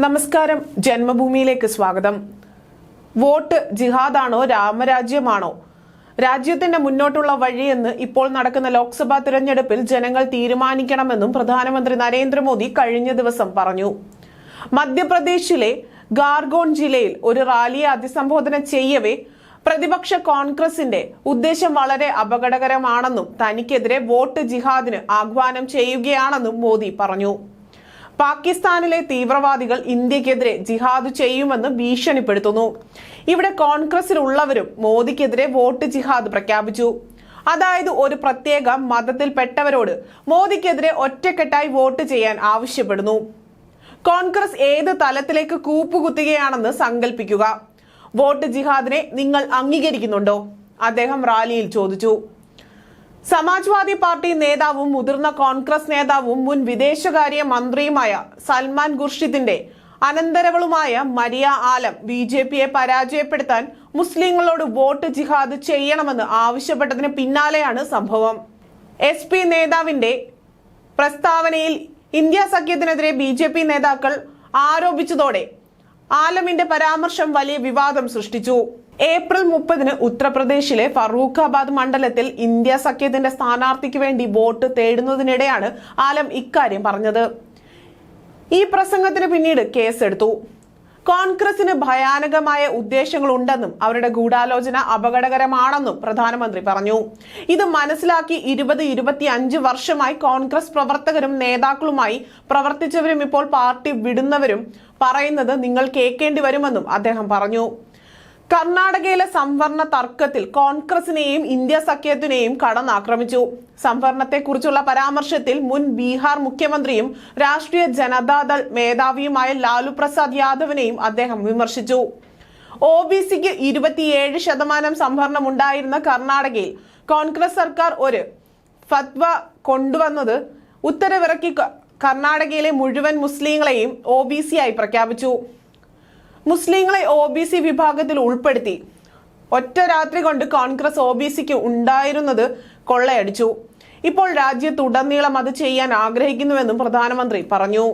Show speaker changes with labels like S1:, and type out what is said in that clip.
S1: നമസ്കാരം. ജന്മഭൂമിയിലേക്ക് സ്വാഗതം. വോട്ട് ജിഹാദാണോ രാമരാജ്യമാണോ? രാജ്യത്തിന്റെ മുന്നോട്ടുള്ള വഴിയെന്ന് ഇപ്പോൾ നടക്കുന്ന ലോക്സഭാ തിരഞ്ഞെടുപ്പിൽ ജനങ്ങൾ തീരുമാനിക്കണമെന്നും പ്രധാനമന്ത്രി നരേന്ദ്രമോദി കഴിഞ്ഞ ദിവസം പറഞ്ഞു. മധ്യപ്രദേശിലെ ഗാർഗോൺ ജില്ലയിൽ ഒരു റാലിയെ അഭിസംബോധന ചെയ്യവേ പ്രതിപക്ഷ കോൺഗ്രസിന്റെ ഉദ്ദേശം വളരെ അപകടകരമാണെന്നും തനിക്കെതിരെ വോട്ട് ജിഹാദിന് ആഹ്വാനം ചെയ്യുകയാണെന്നും മോദി പറഞ്ഞു. പാകിസ്ഥാനിലെ തീവ്രവാദികൾ ഇന്ത്യക്കെതിരെ ജിഹാദ് ചെയ്യുമെന്ന് ഭീഷണിപ്പെടുത്തുന്നു. ഇവിടെ കോൺഗ്രസിലുള്ളവരും മോദിക്കെതിരെ വോട്ട് ജിഹാദ് പ്രഖ്യാപിച്ചു. അതായത് ഒരു പ്രത്യേക മതത്തിൽപ്പെട്ടവരോട് മോദിക്കെതിരെ ഒറ്റക്കെട്ടായി വോട്ട് ചെയ്യാൻ ആവശ്യപ്പെടുന്നു. കോൺഗ്രസ് ഏത് തലത്തിലേക്ക് കൂപ്പുകുത്തുകയാണെന്ന് സങ്കല്പിക്കുക വോട്ട് ജിഹാദിനെ നിങ്ങൾ അംഗീകരിക്കുന്നുണ്ടോ? അദ്ദേഹം റാലിയിൽ ചോദിച്ചു. സമാജ്വാദി പാർട്ടി നേതാവും മുതിർന്ന കോൺഗ്രസ് നേതാവും മുൻ വിദേശകാര്യ മന്ത്രിയുമായ സൽമാൻ ഖുർഷിദിന്റെ അനന്തരവളുമായ മരിയ ആലം ബി ജെ പിയെ പരാജയപ്പെടുത്താൻ മുസ്ലിങ്ങളോട് വോട്ട് ജിഹാദ് ചെയ്യണമെന്ന് ആവശ്യപ്പെട്ടതിന് പിന്നാലെയാണ് സംഭവം. എസ് പി നേതാവിന്റെ പ്രസ്താവനയിൽ ഇന്ത്യ സഖ്യത്തിനെതിരെ ബി ജെ പി നേതാക്കൾ ആരോപിച്ചതോടെ ആലമിന്റെ പരാമർശം വലിയ വിവാദം സൃഷ്ടിച്ചു. ഏപ്രിൽ മുപ്പതിന് ഉത്തർപ്രദേശിലെ ഫറൂഖാബാദ് മണ്ഡലത്തിൽ ഇന്ത്യ സഖ്യത്തിന്റെ സ്ഥാനാർത്ഥിക്ക് വേണ്ടി വോട്ട് തേടുന്നതിനിടെയാണ് ആലം ഇക്കാര്യം പറഞ്ഞത്. ഈ പ്രസംഗത്തിന് പിന്നീട് കേസെടുത്തു. കോൺഗ്രസിന് ഭയാനകമായ ഉദ്ദേശങ്ങളുണ്ടെന്നും അവരുടെ ഗൂഢാലോചന അപകടകരമാണെന്നും പ്രധാനമന്ത്രി പറഞ്ഞു. ഇത് മനസ്സിലാക്കി ഇരുപത് ഇരുപത്തി അഞ്ച് വർഷമായി കോൺഗ്രസ് പ്രവർത്തകരും നേതാക്കളുമായി പ്രവർത്തിച്ചവരും ഇപ്പോൾ പാർട്ടി വിടുന്നവരും പറയുന്നത് നിങ്ങൾ കേൾക്കേണ്ടി വരുമെന്നും അദ്ദേഹം പറഞ്ഞു. കർണാടകയിലെ സംവരണ തർക്കത്തിൽ കോൺഗ്രസിനെയും ഇന്ത്യ സഖ്യത്തിനെയും കടന്നാക്രമിച്ചു. സംവരണത്തെക്കുറിച്ചുള്ള പരാമർശത്തിൽ മുൻ ബീഹാർ മുഖ്യമന്ത്രിയും രാഷ്ട്രീയ ജനതാദൾ മേധാവിയുമായ ലാലു പ്രസാദ് യാദവിനെയും അദ്ദേഹം വിമർശിച്ചു. ഒ ബി സിക്ക് ഇരുപത്തിയേഴ് ശതമാനം സംവരണം ഉണ്ടായിരുന്ന കർണാടകയിൽ കോൺഗ്രസ് സർക്കാർ ഒരു ഫത്വ കൊണ്ടുവന്നത് ഉത്തരവിറക്കി കർണാടകയിലെ മുഴുവൻ മുസ്ലിങ്ങളെയും ഒ ബി സി ആയി പ്രഖ്യാപിച്ചു. മുസ്ലിങ്ങളെ ഒ ബി സി വിഭാഗത്തിൽ ഉൾപ്പെടുത്തി. ഒറ്റ രാത്രി കൊണ്ട് കോൺഗ്രസ് ഒ ബി സിക്ക് ഉണ്ടായിരുന്നത് കൊള്ളയടിച്ചു. ഇപ്പോൾ രാജ്യത്തുടനീളം അത് ചെയ്യാൻ ആഗ്രഹിക്കുന്നുവെന്നും പ്രധാനമന്ത്രി പറഞ്ഞു.